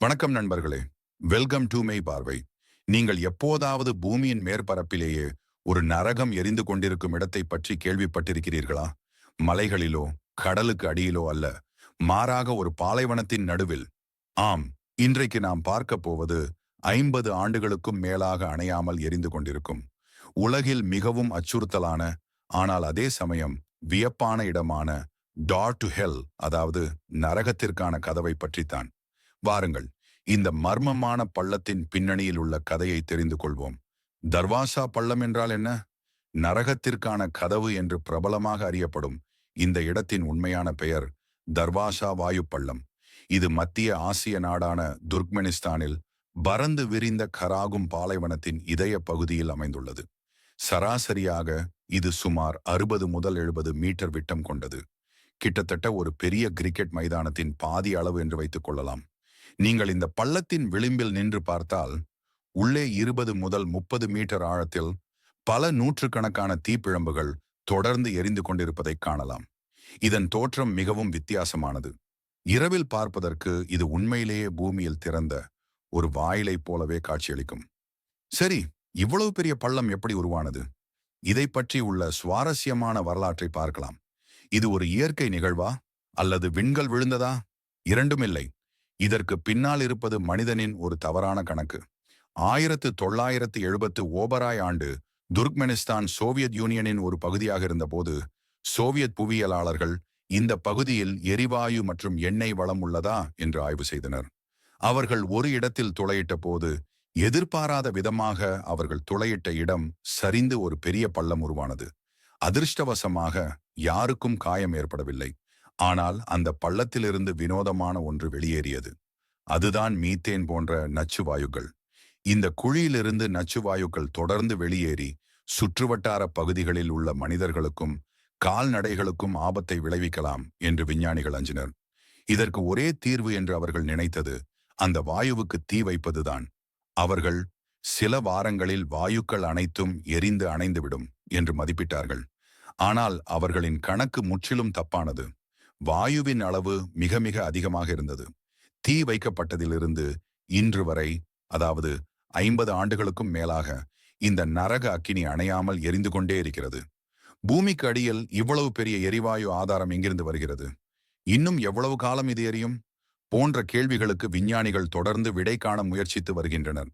வணக்கம் நண்பர்களே. Welcome to மெய் பார்வை. நீங்கள் எப்போதாவது பூமியின் மேற்பரப்பிலேயே ஒரு நரகம் எரிந்து கொண்டிருக்கும் இடத்தை பற்றி கேள்விப்பட்டிருக்கிறீர்களா? மலைகளிலோ கடலுக்கு அடியிலோ அல்ல மாறாக ஒரு பாலைவனத்தின் நடுவில். ஆம் இன்றைக்கு நாம் பார்க்க போவது ஐம்பது ஆண்டுகளுக்கும் மேலாக அணையாமல் எரிந்து கொண்டிருக்கும். உலகில் மிகவும் அச்சுறுத்தலான ஆனால் அதே சமயம் வியப்பான இடமான டார் டு ஹெல் அதாவது நரகத்திற்கான கதவை பற்றித்தான். வாருங்கள். இந்த மர்மமான பள்ளத்தின் பின்னணியில் உள்ள கதையை தெரிந்து கொள்வோம். தர்வாசா பள்ளம் என்றால் என்ன? நரகத்திற்கான கதவு என்று பிரபலமாக அறியப்படும் இந்த இடத்தின் உண்மையான பெயர் தர்வாசா வாயு பள்ளம். இது மத்திய ஆசிய நாடான துர்க்மெனிஸ்தானில் பறந்து விரிந்த கராகும் பாலைவனத்தின் இதய பகுதியில் அமைந்துள்ளது. சராசரியாக இது சுமார் அறுபது முதல் எழுபது மீட்டர் விட்டம் கொண்டது. கிட்டத்தட்ட ஒரு பெரிய கிரிக்கெட் மைதானத்தின் பாதி அளவு என்று வைத்துக் கொள்ளலாம். நீங்கள் இந்த பள்ளத்தின் விளிம்பில் நின்று பார்த்தால் உள்ளே இருபது முதல் முப்பது மீட்டர் ஆழத்தில் பல நூற்றுக்கணக்கான தீப்பிழம்புகள் தொடர்ந்து எரிந்து கொண்டிருப்பதைக் காணலாம். இதன் தோற்றம் மிகவும் வித்தியாசமானது. இரவில் பார்ப்பதற்கு இது உண்மையிலேயே பூமியில் திறந்த ஒரு வாயிலைப் போலவே காட்சியளிக்கும். சரி இவ்வளவு பெரிய பள்ளம் எப்படி உருவானது? இதை பற்றி உள்ள சுவாரஸ்யமான வரலாற்றை பார்க்கலாம். இது ஒரு இயற்கை நிகழ்வா? அல்லது விண்கள் விழுந்ததா? இரண்டும் இல்லை. இதற்கு பின்னால் இருப்பது மனிதனின் ஒரு தவறான கணக்கு. ஆயிரத்து தொள்ளாயிரத்து எழுபத்து ஓபராய் ஆண்டு துர்க்மெனிஸ்தான் சோவியத் யூனியனின் ஒரு பகுதியாக இருந்தபோது சோவியத் புவியியலாளர்கள் இந்த பகுதியில் எரிவாயு மற்றும் எண்ணெய் வளம் உள்ளதா என்று ஆய்வு செய்தனர். அவர்கள் ஒரு இடத்தில் துளையிட்ட போது எதிர்பாராத விதமாக அவர்கள் துளையிட்ட இடம் சரிந்து ஒரு பெரிய பள்ளம் உருவானது. அதிர்ஷ்டவசமாக யாருக்கும் காயம் ஏற்படவில்லை. ஆனால் அந்த பள்ளத்திலிருந்து வினோதமான ஒன்று வெளியேறியது. அதுதான் மீத்தேன் போன்ற நச்சுவாயுக்கள் இந்த குழியிலிருந்து நச்சுவாயுக்கள் தொடர்ந்து வெளியேறி சுற்றுவட்டார பகுதிகளில் உள்ள மனிதர்களுக்கும் கால்நடைகளுக்கும் ஆபத்தை விளைவிக்கலாம் என்று விஞ்ஞானிகள் அஞ்சினர். இதற்கு ஒரே தீர்வு என்று அவர்கள் நினைத்தது அந்த வாயுவுக்கு தீ வைப்பதுதான். அவர்கள் சில வாரங்களில் வாயுக்கள் அனைத்தும் எரிந்து அணைந்துவிடும் என்று மதிப்பிட்டார்கள். ஆனால் அவர்களின் கணக்கு முற்றிலும் தப்பானது. வாயுவின் அளவு மிக மிக அதிகமாக இருந்தது. தீ வைக்கப்பட்டதிலிருந்து இன்று வரை அதாவது ஐம்பது ஆண்டுகளுக்கும் மேலாக இந்த நரக அக்கினி அணையாமல் எரிந்து கொண்டே இருக்கிறது. பூமிக்கு அடியில் இவ்வளவு பெரிய எரிவாயு ஆதாரம் எங்கிருந்து வருகிறது? இன்னும் எவ்வளவு காலம் இது எரியும்? போன்ற கேள்விகளுக்கு விஞ்ஞானிகள் தொடர்ந்து விடை காண முயற்சித்து வருகின்றனர்.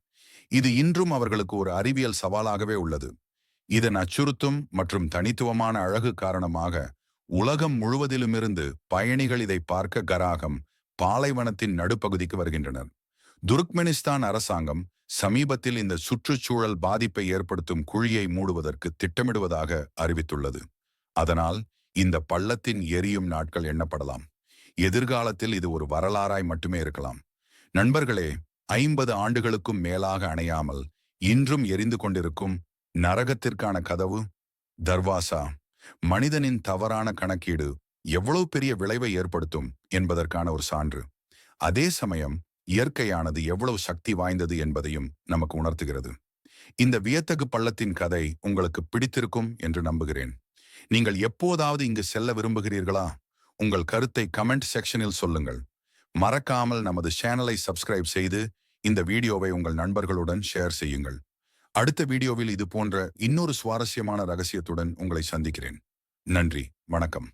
இது இன்றும் அவர்களுக்கு ஒரு அறிவியல் சவாலாகவே உள்ளது. இதன் அச்சுறுத்தும் மற்றும் தனித்துவமான அழகு காரணமாக உலகம் முழுவதிலுமிருந்து பயணிகள் இதை பார்க்க கராகம் பாலைவனத்தின் நடுப்பகுதிக்கு வருகின்றனர். துருக்மெனிஸ்தான் அரசாங்கம் சமீபத்தில் இந்த சுற்றுச்சூழல் பாதிப்பை ஏற்படுத்தும் குழியை மூடுவதற்கு திட்டமிடுவதாக அறிவித்துள்ளது. அதனால் இந்த பள்ளத்தின் எரியும் நாட்கள் எண்ணப்படலாம். எதிர்காலத்தில் இது ஒரு வரலாறாய் மட்டுமே இருக்கலாம். நண்பர்களே ஐம்பது ஆண்டுகளுக்கும் மேலாக அணையாமல் இன்றும் எரிந்து கொண்டிருக்கும் நரகத்திற்கான கதவு தர்வாசா. மனிதனின் தவறான கணக்கீடு எவ்வளவு பெரிய விளைவை ஏற்படுத்தும் என்பதற்கான ஒரு சான்று. அதே சமயம் இயற்கையானது எவ்வளவு சக்தி வாய்ந்தது என்பதையும் நமக்கு உணர்த்துகிறது. இந்த வியத்தகு பள்ளத்தின் கதை உங்களுக்கு பிடித்திருக்கும் என்று நம்புகிறேன். நீங்கள் எப்போதாவது இங்கு செல்ல விரும்புகிறீர்களா? உங்கள் கருத்தை கமெண்ட் செக்ஷனில் சொல்லுங்கள். மறக்காமல் நமது சேனலை சப்ஸ்கிரைப் செய்து இந்த வீடியோவை உங்கள் நண்பர்களுடன் ஷேர் செய்யுங்கள். அடுத்த வீடியோவில் இது போன்ற இன்னொரு சுவாரஸ்யமான ரகசியத்துடன் உங்களை சந்திக்கிறேன். நன்றி. வணக்கம்.